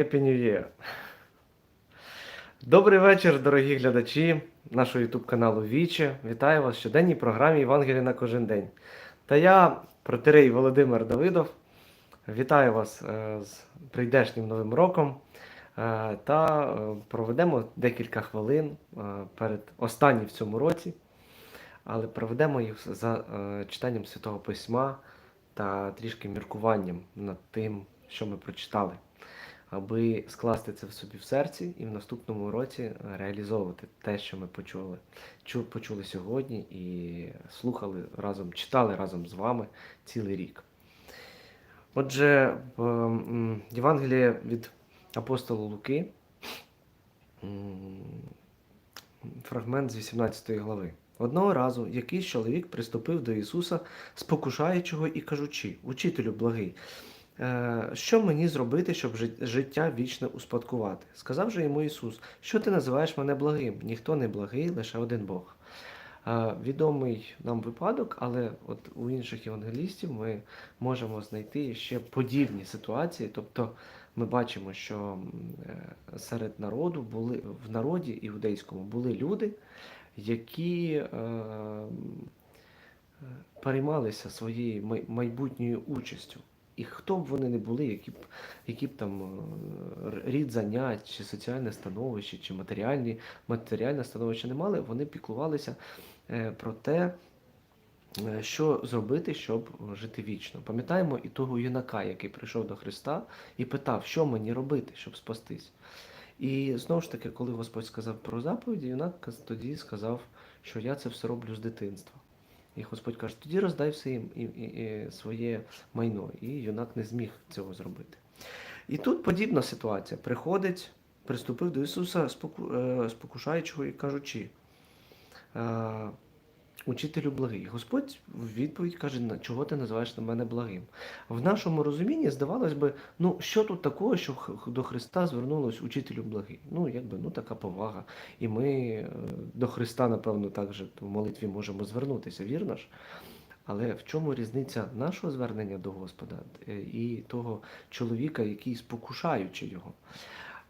New Year! Добрий вечір, дорогі глядачі нашого YouTube каналу Віче. Вітаю вас в щоденній програмі Євангелія на кожен день. Та я, протерей Володимир Давидов, вітаю вас е, з прийдешнім новим роком е, та е, проведемо декілька хвилин перед останнім в цьому році, але проведемо їх за читанням Святого Письма та трішки міркуванням над тим, що ми прочитали аби скласти це в собі в серці і в наступному році реалізовувати те, що ми почули, чу, почули сьогодні і слухали разом, читали разом з вами цілий рік. Отже, Євангеліє від апостола Луки, фрагмент з 18 глави. Одного разу якийсь чоловік приступив до Ісуса, спокушаючого і кажучи: Учителю благий, Що мені зробити, щоб життя вічне успадкувати? Сказав же йому Ісус, що ти називаєш мене благим? Ніхто не благий, лише один Бог. Е, Відомий нам випадок, але от у інших євангелістів ми можемо знайти ще подібні ситуації. Тобто ми бачимо, що е, серед народу були в народі іудейському були люди, які е, е, переймалися своєю майбутньою участю. І хто б вони не були, які б, які б там е, рід занять, чи соціальне становище, чи матеріальні, матеріальне становище не мали, вони піклувалися е, про те, е, що зробити, щоб жити вічно. Пам'ятаємо і того юнака, який прийшов до Христа і питав, що мені робити, щоб спастись. І знову ж таки, коли Господь сказав про заповіді, юнак тоді сказав, що я це все роблю з дитинства. І Господь каже, тоді роздай все їм і, і, і своє майно. І юнак не зміг цього зробити. І тут подібна ситуація. Приходить, приступив до Ісуса, е, спокушаючого і кажучи, е, учителю благий. Господь в відповідь каже, «На- чого ти називаєш на мене благим? В нашому розумінні здавалось би, ну що тут такого, що до Христа звернулось учителю благий? Ну, якби ну така повага. І ми е, до Христа, напевно, також в молитві можемо звернутися, вірно ж? Але в чому різниця нашого звернення до Господа е, і того чоловіка, який спокушаючи його?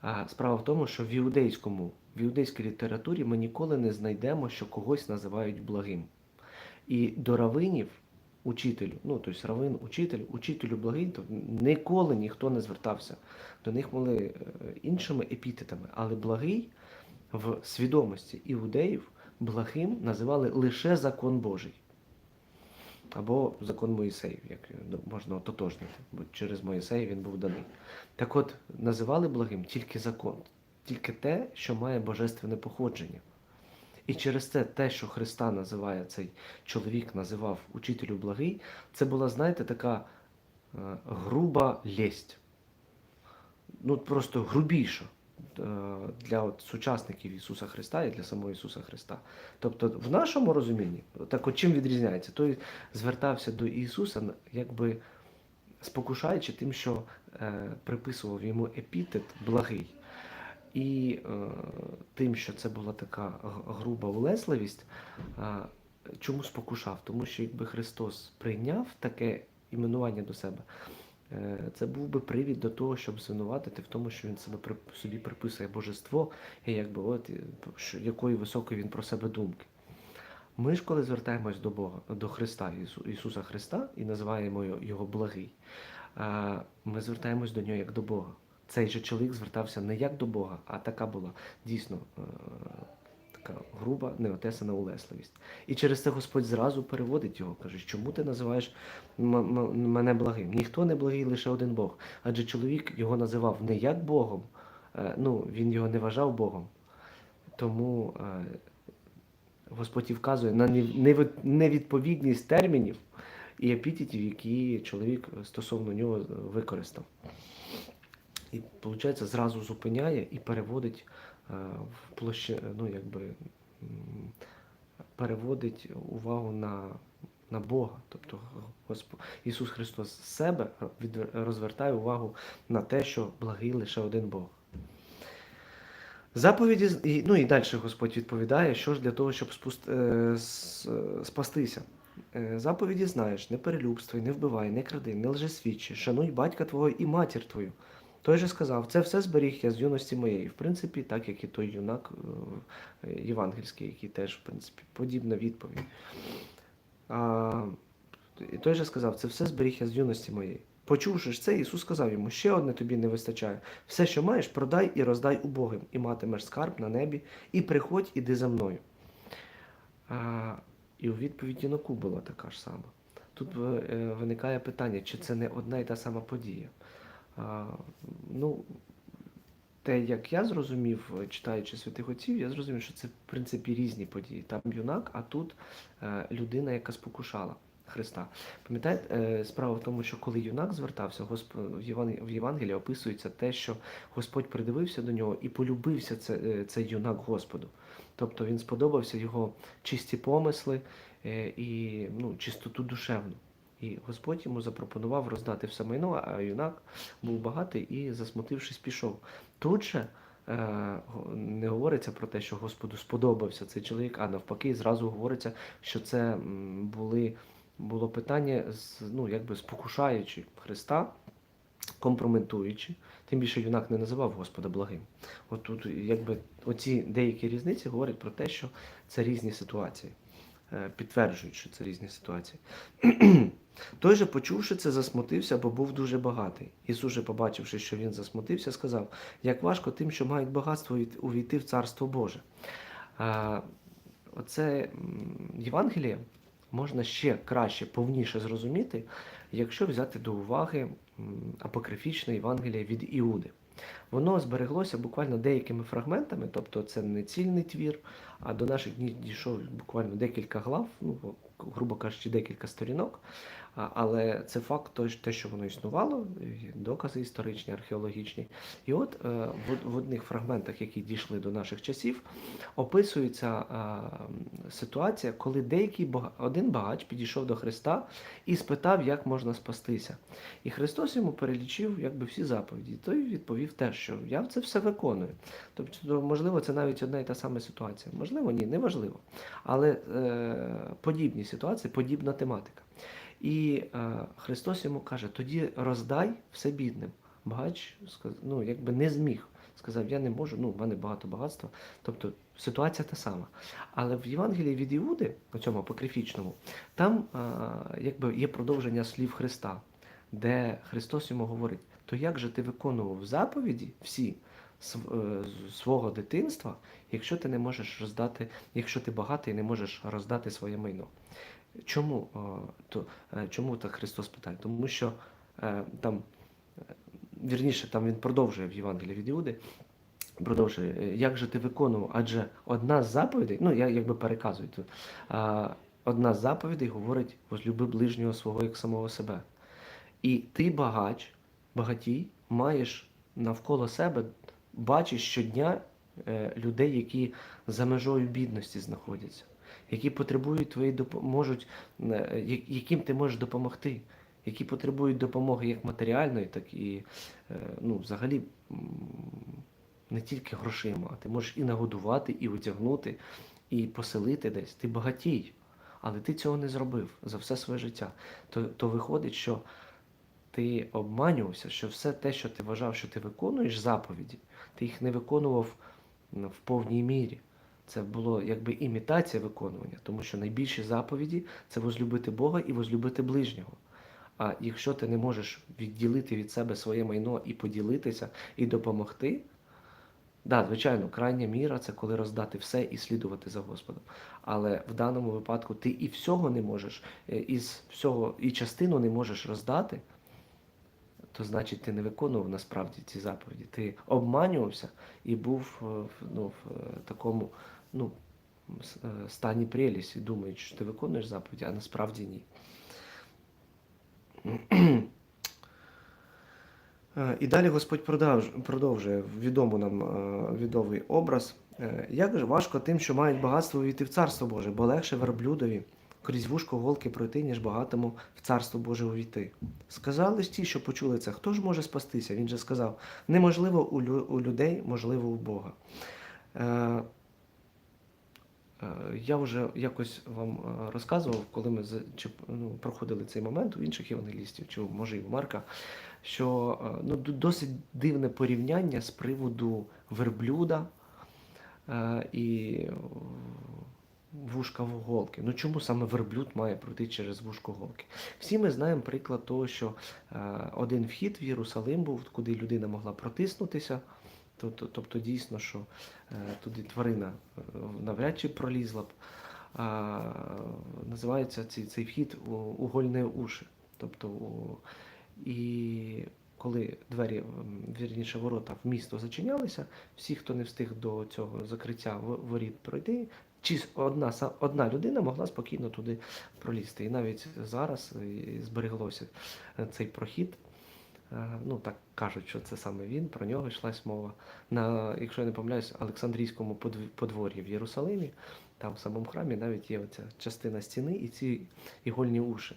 А Справа в тому, що в іудейському, в іудейській літературі ми ніколи не знайдемо, що когось називають благим. І до равинів, учителю, ну тобто равин, учитель, учителю благий, то ніколи ніхто не звертався. До них були е, іншими епітетами, але благий в свідомості іудеїв благим називали лише закон Божий. Або закон Моїсеїв, як можна ототожнити, бо через Моїсея він був даний. Так от, називали благим тільки закон, тільки те, що має божественне походження. І через це те, що Христа називає цей чоловік, називав учителю благий, це була, знаєте, така е, груба лесть. Ну, просто грубіша для от, сучасників Ісуса Христа і для самого Ісуса Христа. Тобто, в нашому розумінні, так от чим відрізняється? Той звертався до Ісуса, якби спокушаючи тим, що е, приписував йому епітет благий. І е, тим, що це була така груба улесливість, е, чому спокушав? Тому що якби Христос прийняв таке іменування до себе, е, це був би привід до того, щоб звинуватити в тому, що він себе собі приписує божество, і якби от що, якої високої він про себе думки. Ми ж, коли звертаємось до Бога, до Христа, Ісу- Ісуса Христа, і називаємо його, благий, е, ми звертаємось до нього як до Бога. Цей же чоловік звертався не як до Бога, а така була дійсно е, така груба, неотесана улесливість. І через це Господь зразу переводить його, каже, чому ти називаєш мене благим? Ніхто не благий, лише один Бог. Адже чоловік його називав не як Богом, е, ну, він його не вважав Богом. Тому е, Господь і вказує на невідповідність термінів і епітетів, які чоловік стосовно нього використав. І, виходить, зразу зупиняє і переводить е, в площі, ну, якби, переводить увагу на, на Бога. Тобто Госп... Ісус Христос з себе розвертає увагу на те, що благий лише один Бог. Заповіді, ну і далі Господь відповідає, що ж для того, щоб спуст, е, с- е, спастися. Е, заповіді знаєш, не перелюбствуй, не вбивай, не кради, не лжесвідчи, шануй батька твого і матір твою. Той же сказав, це все зберіг я з юності моєї. В принципі, так як і той юнак е, євангельський, який теж, в принципі, подібна відповідь. А, і той же сказав, це все зберіг я з юності моєї. Почувши ж це, Ісус сказав йому, ще одне тобі не вистачає. Все, що маєш, продай і роздай убогим, і матимеш скарб на небі, і приходь, іди за мною. А, і у відповідь юнаку була така ж сама. Тут е, виникає питання, чи це не одна і та сама подія. Ну, те, як я зрозумів, читаючи святих отців, я зрозумів, що це в принципі різні події. Там юнак, а тут е, людина, яка спокушала Христа. Пам'ятаєте, е, справа в тому, що коли юнак звертався, Госп... в, Єван... Євангелії описується те, що Господь придивився до нього і полюбився це, е, цей юнак Господу. Тобто він сподобався його чисті помисли і ну, чистоту душевну. І Господь йому запропонував роздати все майно, а юнак був багатий і, засмутившись, пішов. Тут же е, не говориться про те, що Господу сподобався цей чоловік, а навпаки, зразу говориться, що це були, було питання, ну, якби спокушаючи Христа, компрометуючи. Тим більше юнак не називав Господа благим. От тут, якби оці деякі різниці говорять про те, що це різні ситуації, е, підтверджують, що це різні ситуації. Той же, почувши це, засмутився, бо був дуже багатий. Ісус же, побачивши, що він засмутився, сказав: як важко тим, що мають багатство увійти в Царство Боже. А, Оце Євангеліє можна ще краще, повніше зрозуміти, якщо взяти до уваги апокрифічне Євангеліє від Іуди. Воно збереглося буквально деякими фрагментами, тобто це не цільний твір, а до наших днів дійшов буквально декілька глав, ну, грубо кажучи, декілька сторінок. Але це факт те, що воно існувало, докази історичні, археологічні. І от е, в, одних фрагментах, які дійшли до наших часів, описується ситуація, коли деякий один багач підійшов до Христа і спитав, як можна спастися. І Христос йому перелічив якби всі заповіді. Той відповів теж, що я це все виконую. Тобто, можливо, це навіть одна і та сама ситуація. Можливо, ні, неважливо. Але е, подібні ситуації, подібна тематика. І е, Христос йому каже: тоді роздай все бідним. Багач ну, якби не зміг. Сказав, я не можу, ну, в мене багато багатства. Тобто ситуація та сама. Але в Євангелії від Іуди, у цьому апокрифічному, там е, якби є продовження слів Христа, де Христос йому говорить: то як же ти виконував заповіді всі свого дитинства, якщо ти не можеш роздати, якщо ти багатий не можеш роздати своє майно? Чому, е, то, е, чому так Христос питає? Тому що е, там, е, вірніше, там він продовжує в Євангелії від Іуди, продовжує, е, як же ти виконував? Адже одна з заповідей, ну я якби переказую тут, одна з заповідей говорить, возлюби ближнього свого як самого себе. І ти багач, багатій, маєш навколо себе, бачиш щодня е, людей, які за межою бідності знаходяться, які потребують твоєї допомоги, е, яким ти можеш допомогти, які потребують допомоги як матеріальної, так і е, ну, взагалі не тільки грошима, а ти можеш і нагодувати, і одягнути, і поселити десь. Ти багатій, але ти цього не зробив за все своє життя. То, то виходить, що ти обманювався, що все те, що ти вважав, що ти виконуєш заповіді, ти їх не виконував в повній мірі. Це було якби імітація виконування, тому що найбільші заповіді це возлюбити Бога і возлюбити ближнього. А якщо ти не можеш відділити від себе своє майно і поділитися, і допомогти, да, звичайно, крайня міра це коли роздати все і слідувати за Господом. Але в даному випадку ти і всього не можеш, е, із всього, і частину не можеш роздати, то значить ти не виконував насправді ці заповіді. Ти обманювався і був е, ну, в е, такому ну, е, стані прелісі, думаючи, що ти виконуєш заповіді, а насправді ні. І далі Господь продовжує відому нам відомий образ. Як важко тим, що мають багатство увійти в Царство Боже, бо легше верблюдові крізь вушко голки пройти, ніж багатому в Царство Боже увійти. Сказали ж ті, що почули це, хто ж може спастися? Він же сказав: неможливо у лю- у людей, можливо у Бога. Е, Е, Я вже якось вам е, розказував, коли ми чи, ну, проходили цей момент у інших євангелістів, чи може і у Марка, що е, ну, досить дивне порівняння з приводу верблюда е, і вушка голки. Ну чому саме верблюд має пройти через вушко голки? Всі ми знаємо приклад того, що е, один вхід в Єрусалим був, куди людина могла протиснутися. Тобто, тобто дійсно, що е, туди тварина е, навряд чи пролізла б. А, називається цей, цей вхід угольне уші. Тобто, у, і коли двері, вірніше, ворота в місто зачинялися, всі, хто не встиг до цього закриття воріт пройти, чи одна, одна людина могла спокійно туди пролізти. І навіть зараз е, збереглося е, цей прохід. Е, Ну, так кажуть, що це саме він, про нього йшлась мова. На, якщо я не помиляюсь, Олександрійському подв- подвор'ї в Єрусалимі, там в самому храмі навіть є оця частина стіни і ці ігольні уші,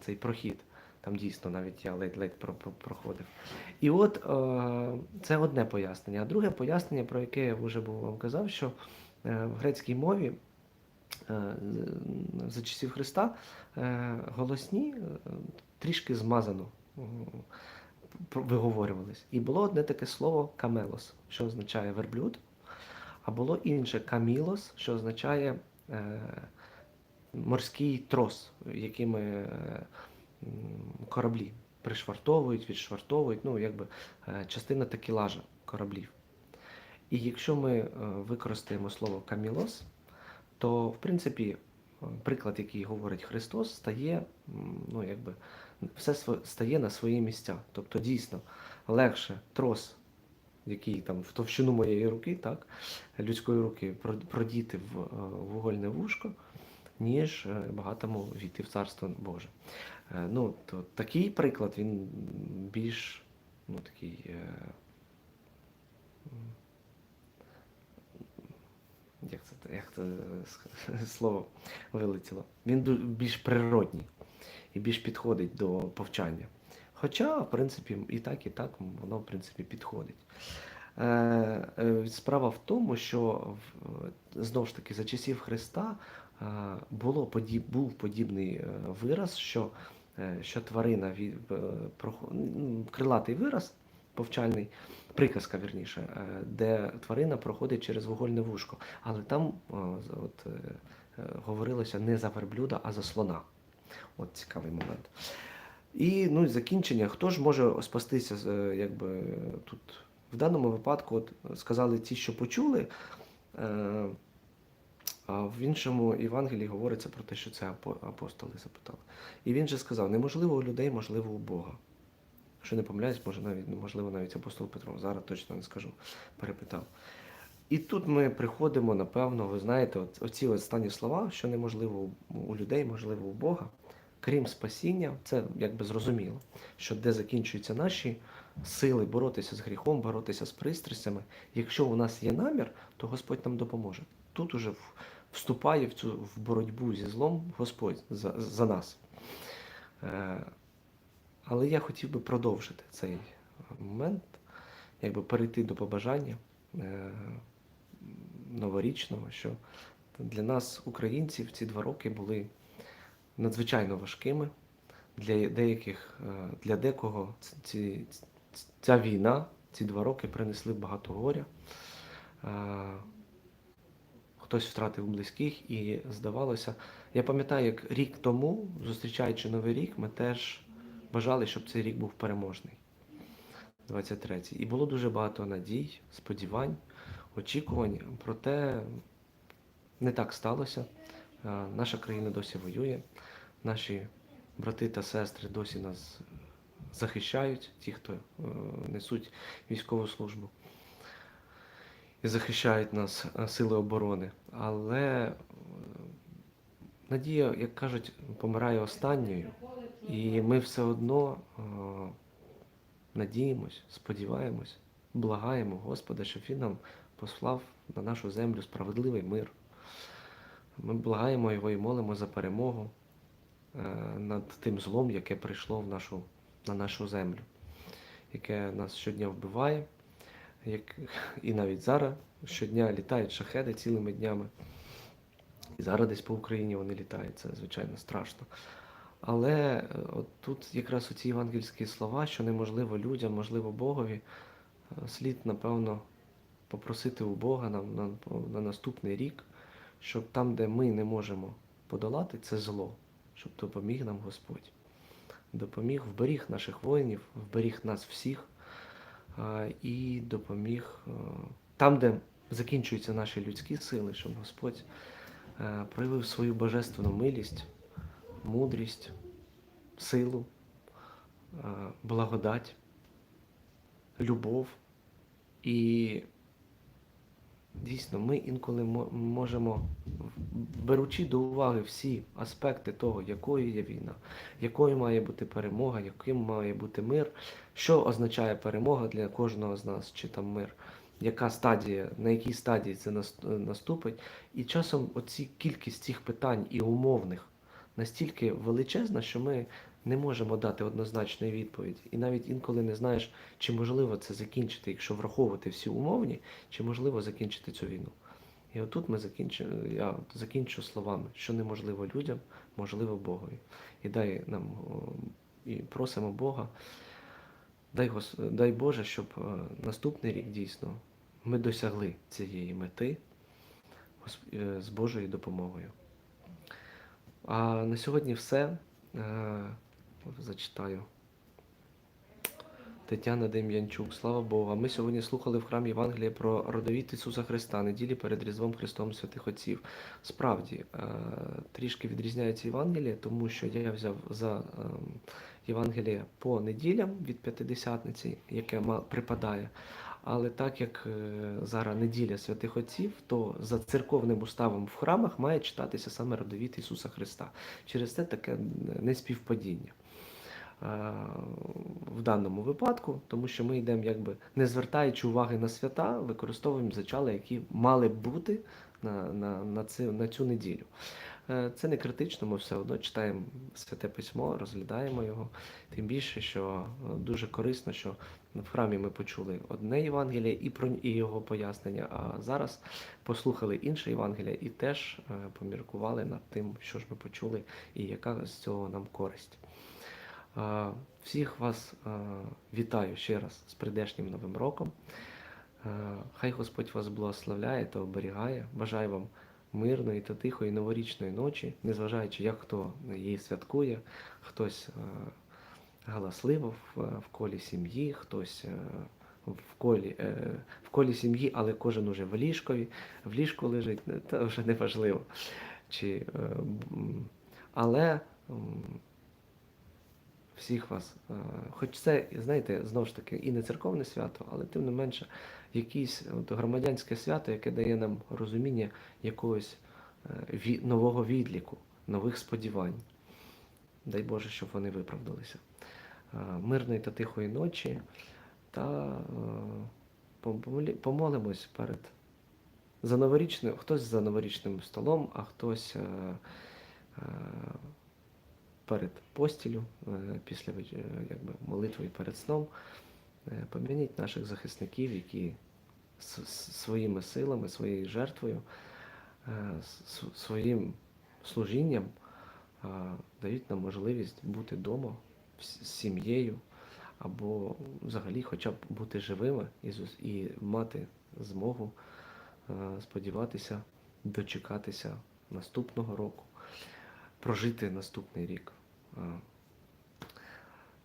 цей прохід. Там дійсно навіть я ледь-ледь про- про- проходив. І от це одне пояснення. А друге пояснення, про яке я вже був вам казав, що в грецькій мові е, за часів Христа е, голосні е, трішки змазано виговорювались. І було одне таке слово камелос, що означає верблюд, а було інше камілос, що означає е, морський трос, якими е, кораблі пришвартовують, відшвартовують, ну, якби е, частина такелажа кораблів. І якщо ми е, використаємо слово камілос, то в принципі е, приклад, який говорить Христос, стає, ну, якби, все стає на свої місця. Тобто дійсно легше трос, який там в товщину моєї руки, так, людської руки, продіти в е, вугольне вушко, ніж багатому війти в царство Боже. Ну, то такий приклад він більш ну, такий. е, м, Як це, як це е, слово вилетіло? Він більш природній і більш підходить до повчання. Хоча, в принципі, і так, і так воно, в принципі, підходить. Е, е, Справа в тому, що знову ж таки за часів Христа було подіб, був подібний вираз, що, що тварина крилатий вираз, повчальний, приказка вірніше, е, де тварина проходить через вугольне вушко. Але там е, от, е, говорилося не за верблюда, а за слона. От цікавий момент. І ну, закінчення, хто ж може спастися, якби тут в даному випадку, от сказали ті, що почули, а в іншому Євангелії говориться про те, що це апостоли запитали. І він же сказав: неможливо у людей, можливо, у Бога. Що не помиляюсь, може навіть, ну, можливо, навіть апостол Петро, зараз точно не скажу, перепитав. І тут ми приходимо, напевно, ви знаєте, от, оці останні слова, що неможливо у- у людей, можливо, у Бога, крім спасіння, це якби зрозуміло, що де закінчуються наші сили боротися з гріхом, боротися з пристрастями. Якщо у нас є намір, то Господь нам допоможе. Тут уже вступає в цю в боротьбу зі злом Господь за, за нас. Е, але я хотів би продовжити цей момент, якби перейти до побажання е, новорічного, що для нас, українців, ці два роки були надзвичайно важкими. Для деяких, е, для декого ці, ця війна, ці два роки принесли багато горя. Е, Хтось втратив близьких, і здавалося, я пам'ятаю, як рік тому, зустрічаючи Новий рік, ми теж бажали, щоб цей рік був переможний. 23-й. І було дуже багато надій, сподівань, очікувань. Проте не так сталося. Е, Наша країна досі воює, наші брати та сестри досі нас захищають, ті, хто е, несуть військову службу і захищають нас е, сили оборони. Але надія, як кажуть, помирає останньою, і ми все одно е, надіємось, сподіваємось, благаємо Господа, щоб Він нам послав на нашу землю справедливий мир. Ми благаємо його і молимо за перемогу е, над тим злом, яке прийшло в нашу, на нашу землю, яке нас щодня вбиває, як, і навіть зараз щодня літають шахеди цілими днями. І зараз десь по Україні вони літають, це звичайно страшно. Але е, от тут якраз оці євангельські слова, що неможливо людям, можливо Богові, е, слід, напевно, попросити у Бога нам на, на наступний рік, щоб там, де ми не можемо подолати це зло, щоб допоміг нам Господь. Допоміг, вберіг наших воїнів, вберіг нас всіх і допоміг е, там, де закінчуються наші людські сили, щоб Господь е, проявив свою божественну милість, мудрість, силу, е, благодать, любов. І дійсно ми інколи можемо, беручи до уваги всі аспекти того, якою є війна, якою має бути перемога, яким має бути мир, що означає перемога для кожного з нас, чи там мир, яка стадія, на якій стадії це наступить. І часом оці кількість цих питань і умовних настільки величезна, що ми не можемо дати однозначної відповіді. І навіть інколи не знаєш, чи можливо це закінчити, якщо враховувати всі умовні, чи можливо закінчити цю війну. І отут ми закінчимо, я закінчу словами, що неможливо людям, можливо Богові. І дай нам і просимо Бога, дай, Гос, дай Боже, щоб е, наступний рік дійсно ми досягли цієї мети е, з Божою допомогою. А на сьогодні все. Е, Зачитаю. Тетяна Дем'янчук, слава Богу. Ми сьогодні слухали в храмі Євангелія про родовід Ісуса Христа, неділі перед Різдвом Христом святих Отців. Справді, е, трішки відрізняється Євангеліє, тому що я взяв за ем, Євангеліє по неділям від П'ятидесятниці, яке припадає. Але так як е, зараз неділя святих Отців, то за церковним уставом в храмах має читатися саме родовід Ісуса Христа. Через це таке неспівпадіння е, в даному випадку, тому що ми йдемо, якби не звертаючи уваги на свята, використовуємо зачали, які мали бути на, на, на, цю, на цю неділю. Е, Це не критично, ми все одно читаємо святе письмо, розглядаємо його. Тим більше, що е, дуже корисно, що в храмі ми почули одне Євангеліє і про і його пояснення, а зараз послухали інше Євангеліє і теж е, поміркували над тим, що ж ми почули, і яка з цього нам користь. Всіх вас вітаю ще раз з прийдешнім Новим роком. Хай Господь вас благословляє та оберігає. Бажаю вам мирної та тихої новорічної ночі, незважаючи, як хто її святкує, хтось е, галасливо в, в колі сім'ї, хтось е, в колі, е, в колі сім'ї, але кожен уже в ліжкові, в ліжку лежить, це вже не важливо. Чи, е, але всіх вас, е, хоч це, знаєте, знову ж таки, і не церковне свято, але тим не менше, якесь от, громадянське свято, яке дає нам розуміння якогось е, нового відліку, нових сподівань. Дай Боже, щоб вони виправдалися. Е, Мирної та тихої ночі та помолимось перед за новорічним, хтось за новорічним столом, а хтось перед постілю, е, після е, якби, молитви перед сном. Е, Пом'яніть наших захисників, які своїми силами, своєю жертвою, своїм служінням дають нам можливість бути вдома з сім'єю, або взагалі хоча б бути живими і, мати змогу сподіватися, дочекатися наступного року, прожити наступний рік. Е,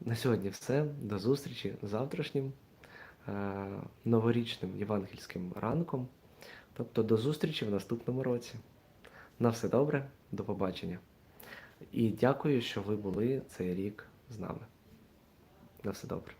На сьогодні все. До зустрічі завтрашнім е, новорічним євангельським ранком. Тобто до зустрічі в наступному році. На все добре, до побачення. І дякую, що ви були цей рік з нами. На все добре.